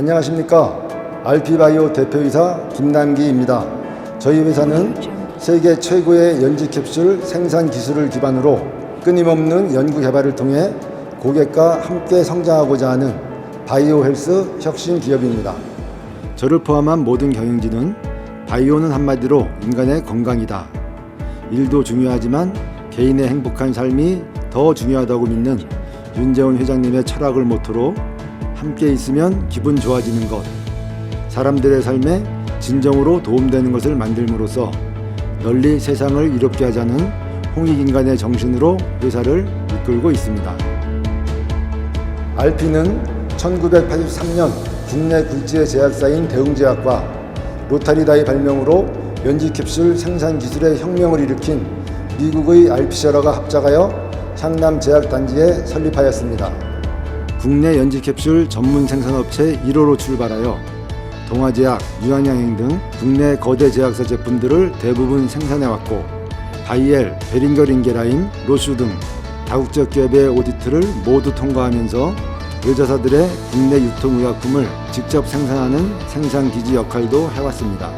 안녕하십니까. 알피바이오 대표이사 김남기입니다. 저희 회사는 세계 최고의 연지 캡슐 생산 기술을 기반으로 끊임없는 연구 개발을 통해 고객과 함께 성장하고자 하는 바이오 헬스 혁신 기업입니다. 저를 포함한 모든 경영진은 바이오는 한마디로 인간의 건강이다. 일도 중요하지만 개인의 행복한 삶이 더 중요하다고 믿는 윤재원 회장님의 철학을 모토로 함께 있으면 기분 좋아지는 것, 사람들의 삶에 진정으로 도움되는 것을 만들므로써 널리 세상을 이롭게 하자는 홍익인간의 정신으로 회사를 이끌고 있습니다. 알피는 1983년 국내 굴지의 제약사인 대웅제약과 로타리다의 발명으로 연지 캡슐 생산 기술의 혁명을 일으킨 미국의 알피셔러가 합작하여 향남 제약단지에 설립하였습니다. 국내 연지 캡슐 전문 생산업체 1호로 출발하여 동아제약, 유한양행 등 국내 거대 제약사 제품들을 대부분 생산해왔고 바이엘, 베링거 링게라인, 로슈 등 다국적 기업의 오디트를 모두 통과하면서 의자사들의 국내 유통의약품을 직접 생산하는 생산기지 역할도 해왔습니다.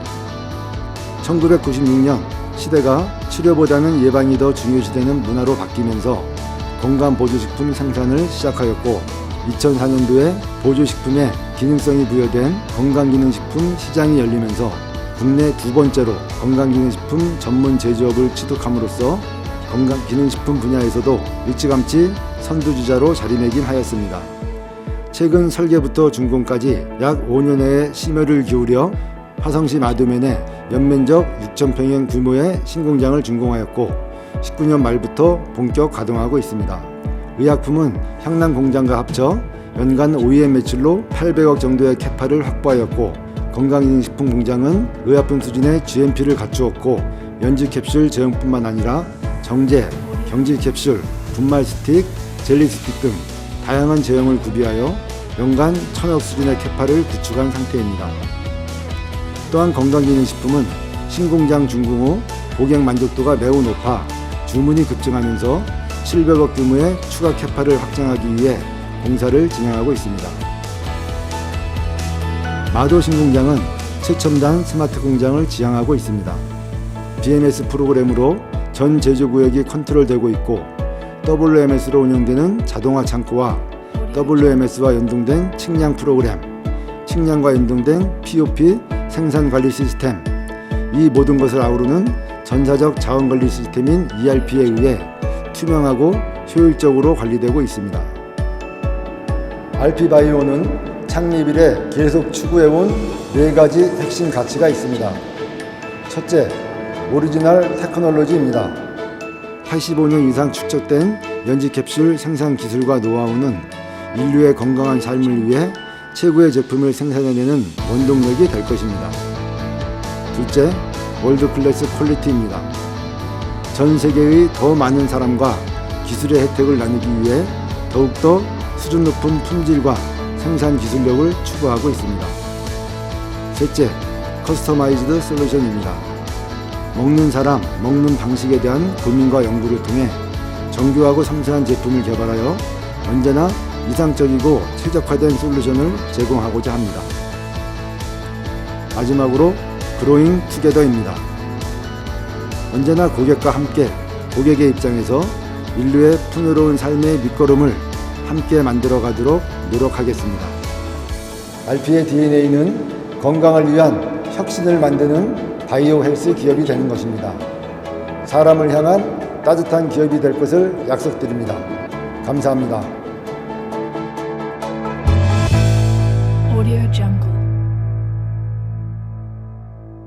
1996년 시대가 치료보다는 예방이 더 중요시되는 문화로 바뀌면서 건강보조식품 생산을 시작하였고 2004년도에 보조식품에 기능성이 부여된 건강기능식품 시장이 열리면서 국내 두 번째로 건강기능식품 전문 제조업을 취득함으로써 건강기능식품 분야에서도 일찌감치 선두주자로 자리매김하였습니다. 최근 설계부터 준공까지 약 5년의 심혈을 기울여 화성시 마두면에 연면적 6,000평형 규모의 신공장을 준공하였고 19년 말부터 본격 가동하고 있습니다. 의약품은 향남 공장과 합쳐 연간 OEM 매출로 800억 정도의 캐파를 확보하였고 건강기능식품 공장은 의약품 수준의 GMP를 갖추었고 연지 캡슐 제형뿐만 아니라 정제, 경질 캡슐, 분말 스틱, 젤리 스틱 등 다양한 제형을 구비하여 연간 천억 수준의 캐파를 구축한 상태입니다. 또한 건강기능식품은 신공장 준공 후 고객 만족도가 매우 높아 주문이 급증하면서 700억 규모의 추가 캐파를 확장하기 위해 공사를 진행하고 있습니다. 마도 신공장은 최첨단 스마트 공장을 지향하고 있습니다. BMS 프로그램으로 전 제조 구역이 컨트롤되고 있고 WMS로 운영되는 자동화 창고와 WMS와 연동된 측량 프로그램, 측량과 연동된 POP 생산 관리 시스템, 이 모든 것을 아우르는 전사적 자원 관리 시스템인 ERP에 의해 투명하고 효율적으로 관리되고 있습니다. 알피바이오는 창립 이래 계속 추구해온 네 가지 핵심 가치가 있습니다. 첫째, 오리지널 테크놀로지입니다. 85년 이상 축적된 연지 캡슐 생산 기술과 노하우는 인류의 건강한 삶을 위해 최고의 제품을 생산해내는 원동력이 될 것입니다. 둘째, 월드 클래스 퀄리티입니다. 전 세계의 더 많은 사람과 기술의 혜택을 나누기 위해 더욱더 수준 높은 품질과 생산 기술력을 추구하고 있습니다. 셋째, 커스터마이즈드 솔루션입니다. 먹는 사람, 먹는 방식에 대한 고민과 연구를 통해 정교하고 섬세한 제품을 개발하여 언제나 이상적이고 최적화된 솔루션을 제공하고자 합니다. 마지막으로 그로잉 투게더입니다. 언제나 고객과 함께 고객의 입장에서 인류의 풍요로운 삶의 밑거름을 함께 만들어 가도록 노력하겠습니다. RP의 DNA는 건강을 위한 혁신을 만드는 바이오 헬스 기업이 되는 것입니다. 사람을 향한 따뜻한 기업이 될 것을 약속드립니다. 감사합니다. Audio Jungle.